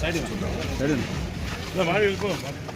Seydin. Seydin. Lan var ya bu.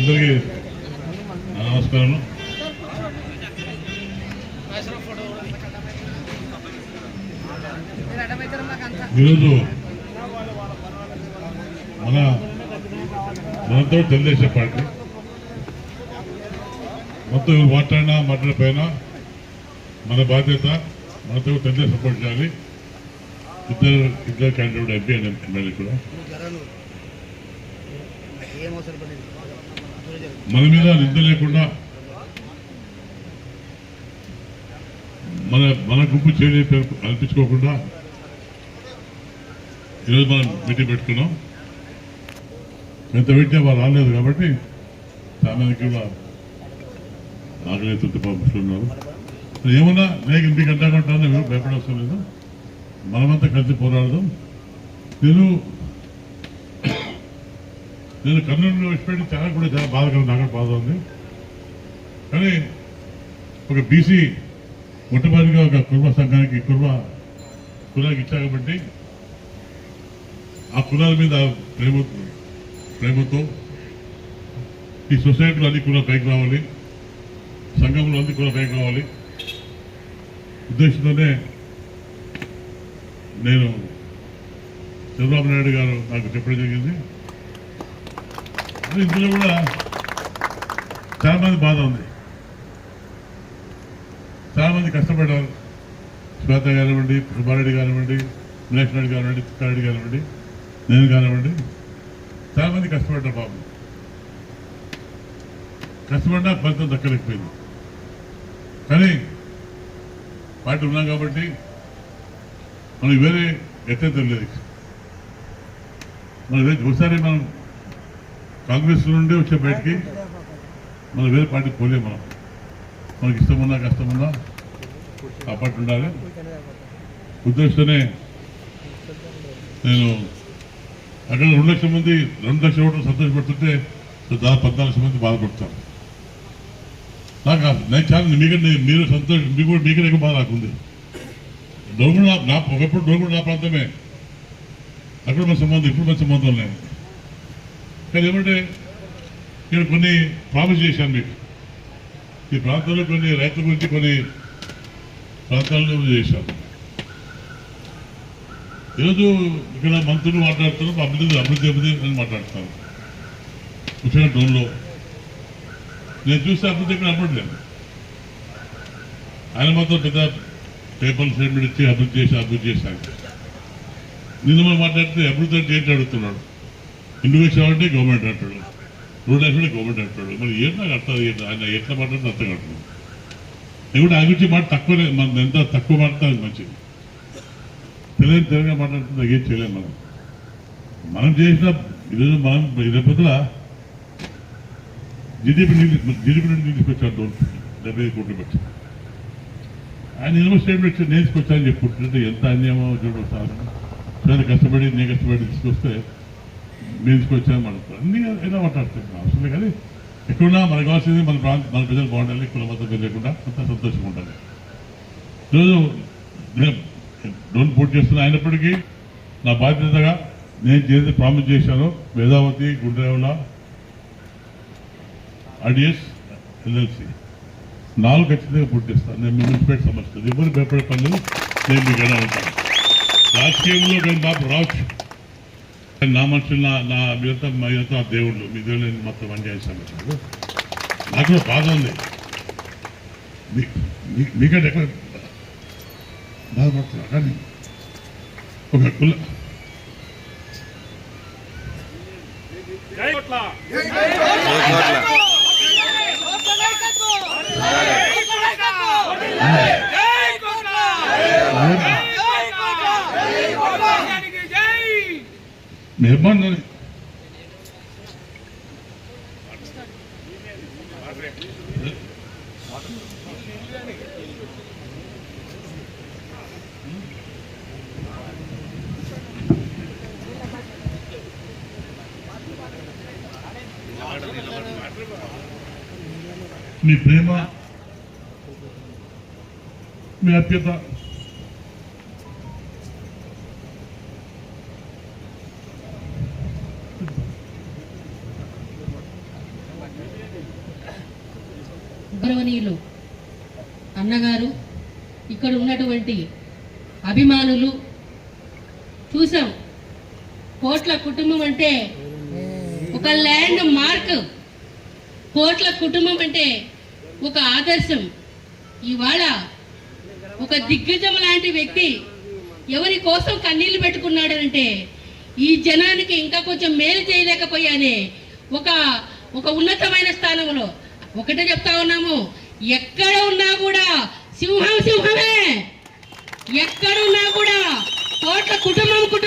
అందరికీ నమస్కారం. ఈరోజు మన మనతో తెలుగుదేశం పార్టీ. మొత్తం మాట్లాడినా మాట్లాడిపోయినా మన బాధ్యత మనతో తెలుగుదేశం సపోర్ట్ చేయాలి. ఇద్దరు ఇద్దరు క్యాండిడేట్ ఎంపీ అండ్ ఎమ్మెల్యే కూడా. మన మీద నింద లేకుండా మన మన గుంపు చేయని అనిపించుకోకుండా ఈరోజు మనం మీటింగ్ పెట్టుకున్నాం. ఎంత పెట్టినా వాళ్ళు రాలేదు కాబట్టి చాలా కూడా ఆకలి పంపిస్తున్నారు ఏమన్నా నేను మీకు అడ్డాకుంటానని ఎవరు భయపడవసరం లేదు. మనమంతా కలిసి పోరాడదాం. నేను నేను కర్నూలులో విడిచిపెట్టి చాలా కూడా చాలా బాధగా నాకు బాధ ఉంది. కానీ ఒక బీసీ మొట్టమొదటిగా ఒక కుర్మ సంఘానికి కుర్మ కులానికి ఇచ్చా కాబట్టి ఆ కులాల మీద ప్రేమ ప్రేమతో ఈ సొసైటీలో అన్ని కులాలు పైకి రావాలి. సంఘంలో అన్ని కులాలు పైకి రావాలి. ఉద్దేశంతోనే నేను చంద్రబాబు నాయుడు గారు నాకు చెప్పడం జరిగింది. ఇందులో కూడా చాలామంది బాధ ఉంది. చాలా మంది కష్టపడ్డారు. శ్వేత కానివ్వండి సుబ్బారెడ్డి కానివ్వండి వినాయక్ రెడ్డి కానివ్వండి చిత్తారెడ్డి కానివ్వండి నేను కానివ్వండి చాలామంది కష్టపడ్డారు బాబు. కష్టపడ్డా ఫలితం దక్కలేకపోయింది. కానీ పార్టీ ఉన్నాం కాబట్టి మనకి వేరే ఎత్తేతం లేదు. మన వేరే ఒకసారి మనం కాంగ్రెస్ నుండి వచ్చే బయటికి మనం వేరే పార్టీ పోలేము మనం. మనకి ఇష్టమున్నా కష్టమున్నా ఆ పార్టీ ఉండాలి ఉద్దేశంతోనే నేను అక్కడ రెండు లక్షల మంది రెండు లక్షల ఓట్లు సంతోషపడుతుంటే దాదాపు పద్నాలుగు లక్షల మంది బాధపడతారు. నాకు నేను చాలా మీకంటే మీరు సంతోషం మీకు కూడా మీకనే ఎక్కువ బాధ నాకుంది. డోగుడు నా- ఒకప్పుడు డోగుడు నా ప్రాంతమే. అక్కడ మన సంబంధం ఇప్పుడు మన సంబంధం లేదు. కానీ ఏమంటే నేను కొన్ని ప్రామిస్ చేశాను మీకు. ఈ ప్రాంతంలో కొన్ని రైతుల గురించి కొన్ని ప్రాంతాలను చేశాను. ఈరోజు ఇక్కడ మంత్రులు మాట్లాడుతున్నారు అభివృద్ధి అభివృద్ధి అభివృద్ధి అని మాట్లాడుతున్నారు. ముఖ్యంగా టోన్లో నేను చూస్తే అభివృద్ధి ఇక్కడ అవ్వట్లేదు ఆయన మాత్రం పెద్ద పేపర్ స్టేట్మెంట్ ఇచ్చి అభివృద్ధి చేసి అభివృద్ధి చేశాను నిన్న మాట్లాడితే అభివృద్ధి అంటే ఏంటి అడుగుతున్నాడు. ఇండివిజువల్ అంటే గవర్నమెంట్ అంటాడు. రూల్ అంటే గవర్నమెంట్ అంటాడు. మరి ఏం నాకు అర్థం ఆయన ఎట్లా మాట్లాడితే అర్థం కావట్లేదు. నేను కూడా ఆయన గురించి మాట తక్కువనే మనం ఎంత తక్కువ మాట్లాడితే అది మంచిది. తెలియని తెలియగా మాట్లాడుతుంది ఏం చేయలేము మనం. మనం చేసిన ఈరోజు మనం రేపొద్దుల జీడీపీ జీడిపి నుండి తీసుకొచ్చాడు డోన్ డెబ్బై ఐదు కోట్లు పెట్టి. ఆయన ఎన్నో స్టేట్మెంట్ ఇచ్చి నేను తీసుకొచ్చానని చెప్పుకుంటుంటే ఎంత అన్యాయమో చూడండి సార్. చాలా కష్టపడి నేను కష్టపడి తీసుకొస్తే మేము తీసుకొచ్చాను మనం అన్ని ఏదో మాట్లాడుతున్నాం అవసరం లేదు కానీ ఎక్కడున్నా మనకు కావాల్సింది మన ప్రాంత మన ప్రజలు బాగుండాలి కుల మతం లేకుండా అంతా సంతోషంగా ఉండాలి. ఈరోజు నేను డోన్ పూర్తి చేస్తున్నా అయినప్పటికీ నా బాధ్యతగా నేను చేసి ప్రామిస్ చేశాను వేదావతి గుండ్రేవుల ఆర్డిఎస్ ఎల్ఎల్సి నాలుగు ఖచ్చితంగా పుట్టిస్తాను నేను మున్సిపల్ సమస్యలు. ఎవరు భయపడే నేను మీకు ఎలా ఉంటాను. రాజకీయంలో నేను బాబు రావచ్చు నా మనుషులు నా నా మీదంతా మా ఇదంతా ఆ దేవుళ్ళు మీ దేవుళ్ళు నేను మొత్తం పనిచేసే సమస్య లేదు. నాకు బాధ ఉంది మీకంటే ఎక్కడ బాధపడుతున్నా కానీ ఒక కుల నిర్బంధం మీ ప్రేమ మీ అత్యత గౌరవనీయులు అన్నగారు ఇక్కడ ఉన్నటువంటి అభిమానులు చూసాం. కోట్ల కుటుంబం అంటే ఒక ల్యాండ్ మార్క్. కోట్ల కుటుంబం అంటే ఒక ఆదర్శం. ఇవాళ ఒక దిగ్గజం లాంటి వ్యక్తి ఎవరి కోసం కన్నీళ్ళు పెట్టుకున్నాడంటే ఈ జనానికి ఇంకా కొంచెం మేలు చేయలేకపోయానే ఒక ఒక ఉన్నతమైన స్థానంలో ఒకటే చెప్తా ఉన్నాము. ఎక్కడ ఉన్నా కూడా సింహం సింహమే. ఎక్కడ ఉన్నా కూడా కోట్ల కుటుంబం కుటుంబం